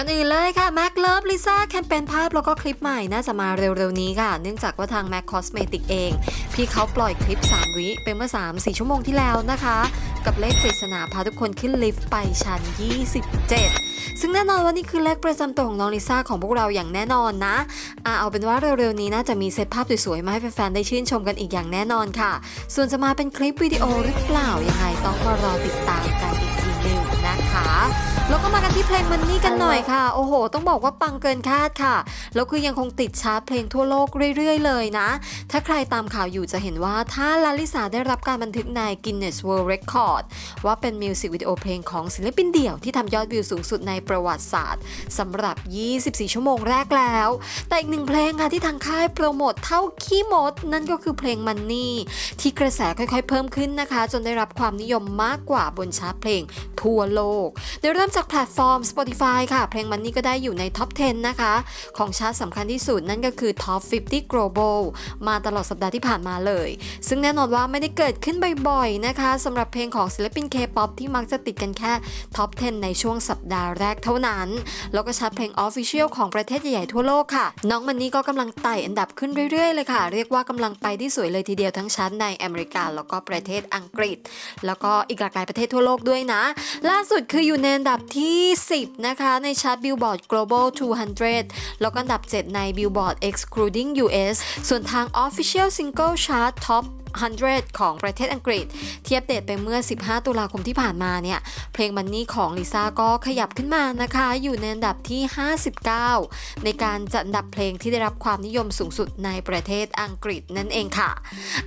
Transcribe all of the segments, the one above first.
ันอื่นเลยค่ะ Mac Love Lisa แคมเปญภาพแล้วก็คลิปใหม่น่าจะมาเร็วๆนี้ค่ะ เนื่องจากว่าทาง Mac Cosmetic เอง พี่เขาปล่อยคลิป 3 วิเป็นเมื่อ 3-4 ชั่วโมงที่แล้วนะคะ กับเลขปริศนาพาทุกคนขึ้นลิฟต์ไปชั้น 27 ซึ่งแน่นอนว่านี่คือเลขประจำตัวของน้องลิซ่าของพวกเราอย่างแน่นอนนะอะเอาเป็นว่าเร็วๆนี้น่าจะมีเซตภาพสวยๆมาให้แฟนๆได้ชื่นชมกันอีกอย่างแน่นอนค่ะ ส่วนจะมาเป็นคลิปวิดีโอหรือเปล่ายังไงต้องมารอติดตามกันอีกทีหนึ่งนะคะ แล้วก็มากันที่เพลงมันนี่กันหน่อยค่ะ โอ้โห ต้องบอกว่าปังเกินคาดค่ะ แล้วคือยังคงติดชาร์ตเพลงทั่วโลกเรื่อยๆ เลยนะ ถ้าใครตามข่าวอยู่จะเห็นว่าถ้าลาลิสาได้รับการบันทึกใน Guinness World Record ว่าเป็นมิวสิกวิดีโอเพลงของศิลปินเดี่ยวที่ทำยอดวิวสูงสุดในประวัติศาสตร์สำหรับ 24 ชั่วโมงแรกแล้ว แต่อีกหนึ่งเพลงค่ะที่ทางค่ายโปรโมทเท่าขี้มด นั่นก็คือเพลงมันนี่ที่กระแสค่อยๆ เพิ่มขึ้นนะคะ จนได้รับความนิยมมากกว่าบนชาร์ตเพลงทั่วโลกโดยเริ่มจากากแพลตฟอร์ม Spotify ค่ะ เพลงมันนี่ก็ได้อยู่ในท็อป 10 นะคะ ของชาร์ตสำคัญที่สุดนั่นก็คือ Top 50 Global มาตลอดสัปดาห์ที่ผ่านมาเลย ซึ่งแน่นอนว่าไม่ได้เกิดขึ้นบ่อยๆนะคะสำหรับเพลงของศิลปิน K-POP ที่มักจะติดกันแค่ท็อป 10 ในช่วงสัปดาห์แรกเท่านั้น แล้วก็ชาร์ตเพลง Official ของประเทศใหญ่ๆทั่วโลกค่ะ น้องมันนี่ก็กำลังไต่อันดับขึ้นเรื่อยๆเลยค่ะ เรียกว่ากำลังไปที่สวยเลยทีเดียวทั้งชาร์ตในอเมริกาแล้วก็ประเทศอังกฤษ แล้วก็อีกหลากหลายประเทศทั่วโลกด้วยนะ ล่าสุดคืออยู่ในอันดับที่ 10 นะคะในชาร์ต Billboard Global 200 แล้วก็อันดับ 7 ใน Billboard excluding US ส่วนทาง Official Single Chart Top 100 ของประเทศอังกฤษ ที่อัปเดตไปเมื่อ 15 ตุลาคมที่ผ่านมาเนี่ย เพลงมันนี่ของลิซ่าก็ขยับขึ้นมานะคะ อยู่ในอันดับที่ 59 ในการจัดอันดับเพลงที่ได้รับความนิยมสูงสุดในประเทศอังกฤษนั่นเองค่ะ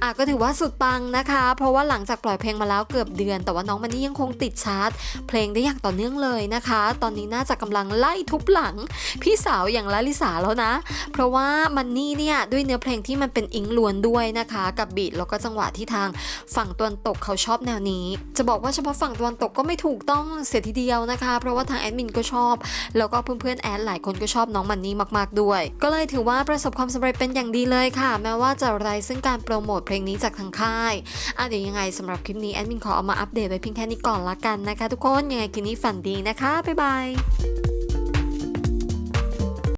อะก็ถือว่าสุดปังนะคะ เพราะว่าหลังจากปล่อยเพลงมาแล้วเกือบเดือน แต่ว่าน้องมันนี่ยังคงติดชาร์ตเพลงได้อย่างต่อเนื่องเลยนะคะ ตอนนี้น่าจะกำลังไล่ทุบหลัง พี่สาวอย่างลลิสาแล้วนะ เพราะว่ามันนี่เนี่ยด้วยเนื้อเพลงที่มันเป็นอิงล้วนด้วยนะคะ กับบีทแล้วก็จังหวะที่ทางฝั่งตะวันตกเขาชอบแนวนี้ จะบอกว่าเฉพาะฝั่งตะวันตกก็ไม่ถูกต้องเสียทีเดียวนะคะ เพราะว่าทางแอดมินก็ชอบ แล้วก็เพื่อนๆแอดหลายคนก็ชอบน้องมันนี่มาก ๆด้วย ก็เลยถือว่าประสบความสำเร็จเป็นอย่างดีเลยค่ะ แม้ว่าจะไร้ซึ่งการโปรโมทเพลงนี้จากทางค่ายอะเดี๋ยวยังไงสำหรับคลิปนี้แอดมินขอเอามาอัปเดตไว้เพียงแค่นี้ก่อนละกันนะคะ ทุกคนยังไงคลิปนี้ฝันดีนะคะบ๊ายบาย